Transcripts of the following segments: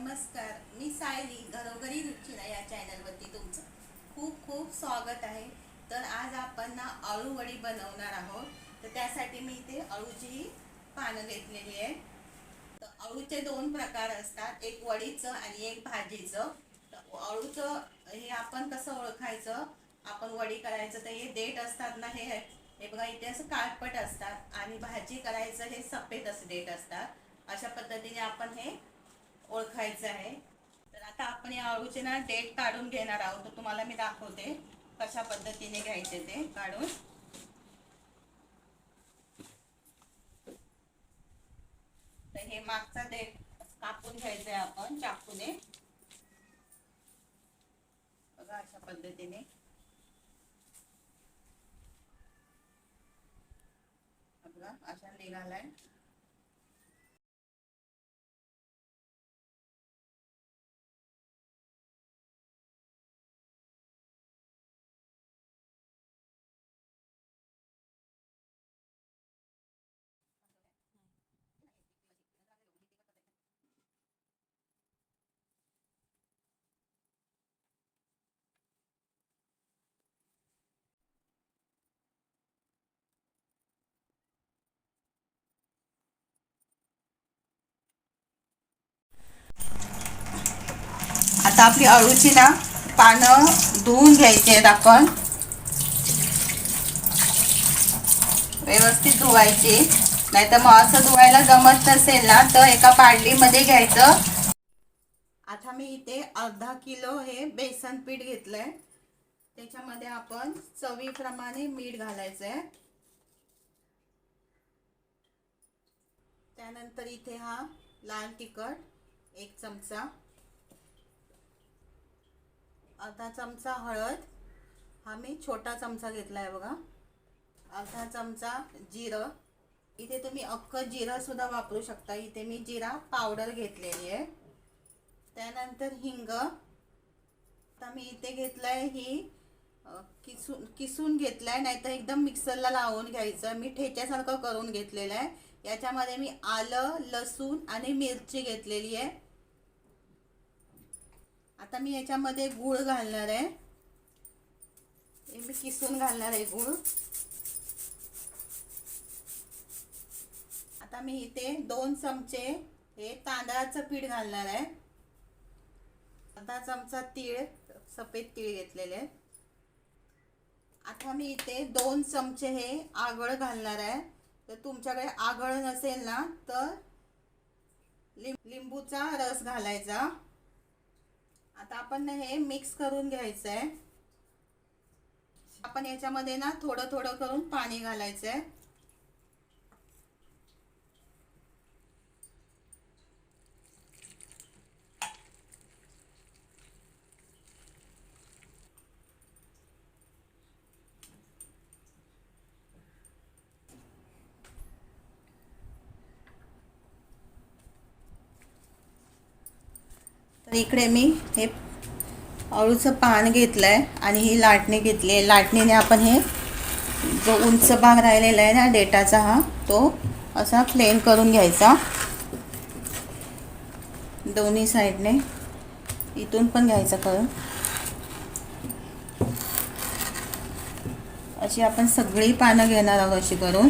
नमस्कार मी सायली घरोघरी रुचिरा या चॅनलवरती तुमचं खूप खूप स्वागत आहे. तर आज आपण ना अळूवडी बनवणार आहोत. तर त्यासाठी मी इथे अळूची पानं घेतलेली आहे. तर अळूचे दोन प्रकार असतात एक वडीचं आणि एक भाजीचं. तर अळूचं हे आपण कसं ओळखायचं? आपण वडी करायचं तर हे देठ असतात ना हे हे बघा इथे असं काळपट असतात आणि भाजी करायचं हे सफेद असे देठ असतात. अशा पद्धतीने आपण हे ओळखायचं आहे. तर आता आपण या अळूचे ना डेट काढून घेणार आहोत. तर तुम्हाला मी दाखवते कशा पद्धतीने घ्यायचे ते काढून. तर हे मागचा डेट कापून घ्यायचंय आपण चाकूने. बघा अशा पद्धतीने. अशा निघालाय. आता आपली अळूची ना पानं धुवून घ्यायची आहेत आपण. व्यवस्थित धुवायची. नाही तर मग असं धुवायला जमत नसेल ना तर एका पाडलीमध्ये घ्यायचं. आता मी इथे अर्धा किलो हे बेसन पीठ घेतलंय. त्याच्यामध्ये आपण चवीप्रमाणे मीठ घालायचं आहे त्यानंतर इथे हा लाल तिखट एक चमचा. अर्धा चमचा हळद. हा मी छोटा चमचा घेतला आहे बघा. अर्धा चमचा जिरं. इथे तुम्ही अख्खं जिरंसुद्धा वापरू शकता. इथे मी जिरा पावडर घेतलेली आहे. त्यानंतर हिंग. आता मी इथे घेतलंय ही किसून किसून घेतलं आहे नाहीतर एकदम मिक्सरला लावून घ्यायचं. मी ठेच्यासारखं करून घेतलेलं आहे. याच्यामध्ये मी आलं लसूण आणि मिरची घेतलेली आहे. आता मी याच्यामध्ये गूळ घालणार आहे. हे मी किसून घालणार आहे गूळ. आता मी इथे दोन चमचे हे तांदळाचं पीठ घालणार आहे. अर्धा चमचा तीळ सफेद तीळ घेतलेले. आहे आता मी इथे दोन चमचे हे आगळ घालणार आहे. तर तुमच्याकडे आगळ नसेल ना तर लिं लिंबूचा रस घालायचा. आता आपण हे मिक्स करून घ्यायचं आहे आपण याच्यामध्ये ना थोडं थोडं करून पाणी घालायचं आहे तर इकडे मी हे अळूचं पान घेतलं आहे आणि ही लाटणी घेतली आहे. लाटणीने आपण हे जो उंच भाग राहिलेला आहे ना डेटाचा हा तो असा प्लेन करून घ्यायचा. दोन्ही साईडने इथून पण घ्यायचा करून. अशी आपण सगळी पानं घेणार आहोत अशी करून.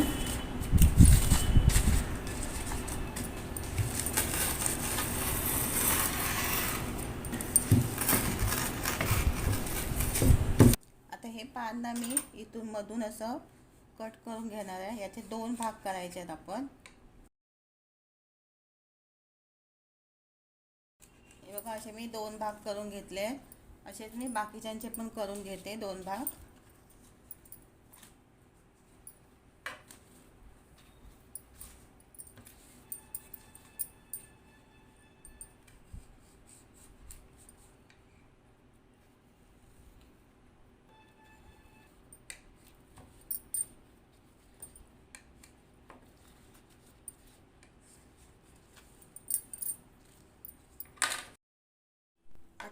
हे पान ना मी इथून मधून असं कट करून घेणार आहे. याचे दोन भाग करायचे आहेत आपण. हे बघा असे मी दोन भाग करून घेतले. असेच मी बाकीच्यांचे पण करून घेते दोन भाग.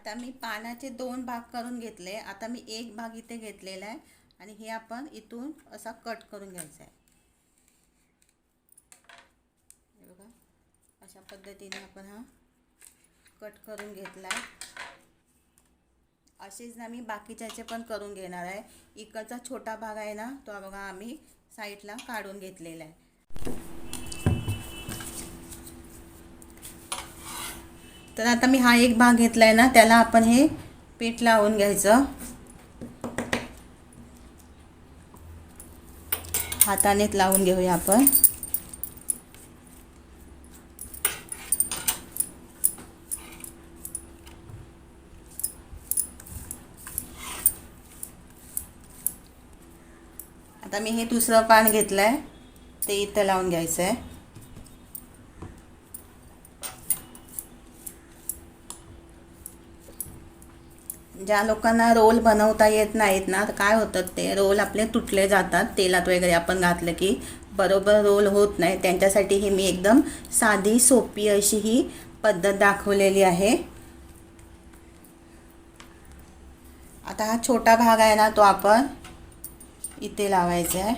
आता मी पानाचे दोन भाग करून घेतले. आता मी एक भाग इथे घेतलेला आहे आणि हे आपण इथून असा कट करून घ्यायचा आहे. बघा अशा पद्धतीने आपण हा कट करून घेतला आहे. असेच ना मी बाकीच्याचे पण करून घेणार आहे. इकडचा छोटा भाग आहे ना तो बघा आम्ही साईडला काढून घेतलेला आहे. तर आता मी हा एक भाग घेतला आहे ना त्याला आपण हे पीठ लावून घ्यायचं. हातानेच लावून घेऊया आपण. आता मी हे दुसरं पान घेतलं आहे ते इथं लावून घ्यायचं आहे ज्या लोकांना रोल बनवता येत नाहीत ना तर काय होतं ते? रोल आपले तुटले जातात तेलात वगैरे आपण घातलं की बरोबर रोल होत नाही. त्यांच्यासाठी ही मी एकदम साधी सोपी अशी ही पद्धत दाखवलेली आहे. आता हा छोटा भाग आहे ना तो आपण इथे लावायचा आहे.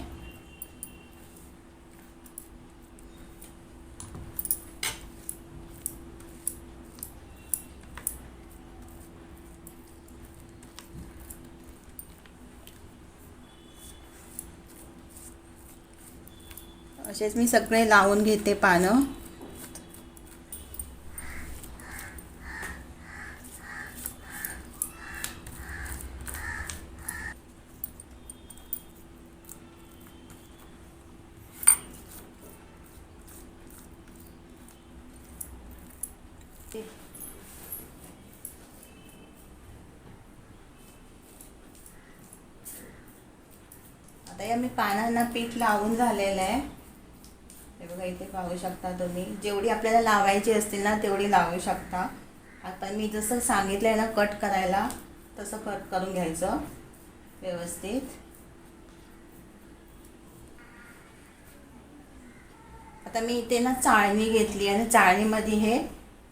असेच मी सगळे लावून घेते पानं. आता या मी पानांना पीठ लावून झालेलं आहे. हे बघा इथे पाहू शकता तुम्ही. जेवढी आपल्याला लावायची असतील ना तेवढी लावू शकता. आता मी जसं सांगितलं आहे ना कट करायला तसं कट करून घ्यायचं व्यवस्थित. आता मी इथे ना चाळणी घेतली आणि चाळणीमध्ये हे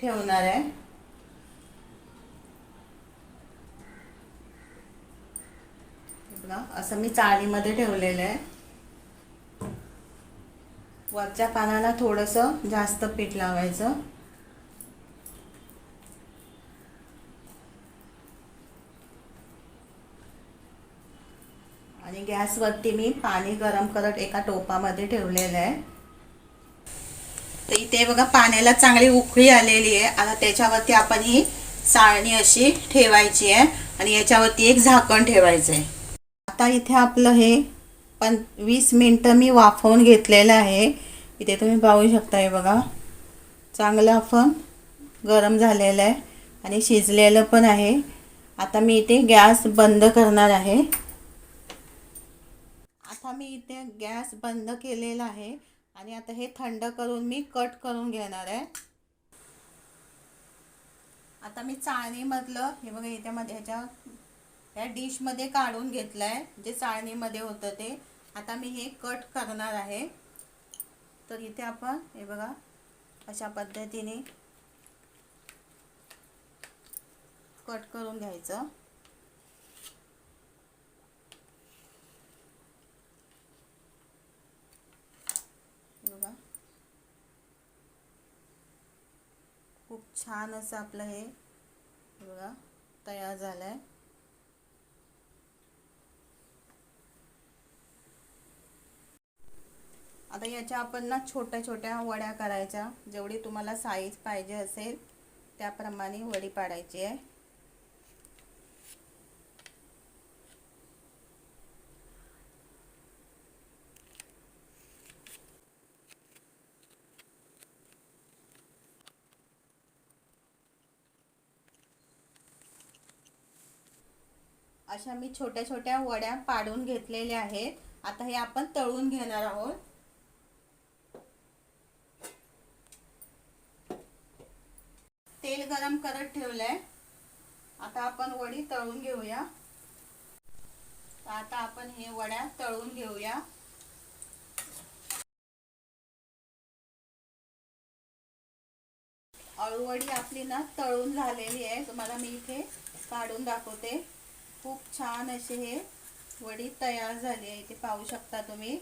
ठेवणार आहे. असं मी चाळणीमध्ये ठेवलेलं आहे. वरच्या पानाला थोडंसं जास्त पीठ लावायचं. आणि गॅसवरती मी पाणी गरम करत एका टोपामध्ये ठेवलेलं आहे. तर इथे बघा पाण्याला चांगली उकळी आलेली आहे. आता त्याच्यावरती आपण ही चाळणी अशी ठेवायची आहे आणि याच्यावरती एक झाकण ठेवायचं आहे आता इथे आपलं हे पण वीस मिनटं मी वाफवून घेतलेलं आहे. इथे तुम्ही पाहू शकता हे बघा. चांगलं आपण गरम झालेलं आहे आणि शिजलेलं पण आहे. आता मी इथे गॅस बंद करणार आहे. आता मी इथे गॅस बंद केलेला आहे आणि आता हे थंड करून मी कट करून घेणार आहे. आता मी चाळणीमधलं हे बघा याच्यामध्ये ह्याच्या ह्या डिशमध्ये काढून घेतलं आहे जे चाळणीमध्ये होतं ते. आता मी हे कट करणार आहे. तर इथे आपण हे बघा अशा पद्धतीने कट करून घ्यायचं. बघा. खूप छान असं आपलं हे बघा तयार झालं आहे आता याच्या आपण ना छोट्या छोट्या वड्या करायच्या. जेवढी तुम्हाला साईज पाहिजे असेल त्याप्रमाणे वडी पाडायची आहे. अशा मी छोट्या छोट्या वड्या पाडून घेतलेल्या आहेत. आता हे आपण तळून घेणार आहोत. गरम करत ठेवलंय. आता आपण वडी तळून घेऊया. आता आपण हे वड्या तळून घेऊया. अळूवडी आपली ना तळून झालेली आहे. तुम्हाला मी इथे काढून दाखवते. खूप छान असे हे वडी तयार झाली आहे. इथे पाहू शकता तुम्ही.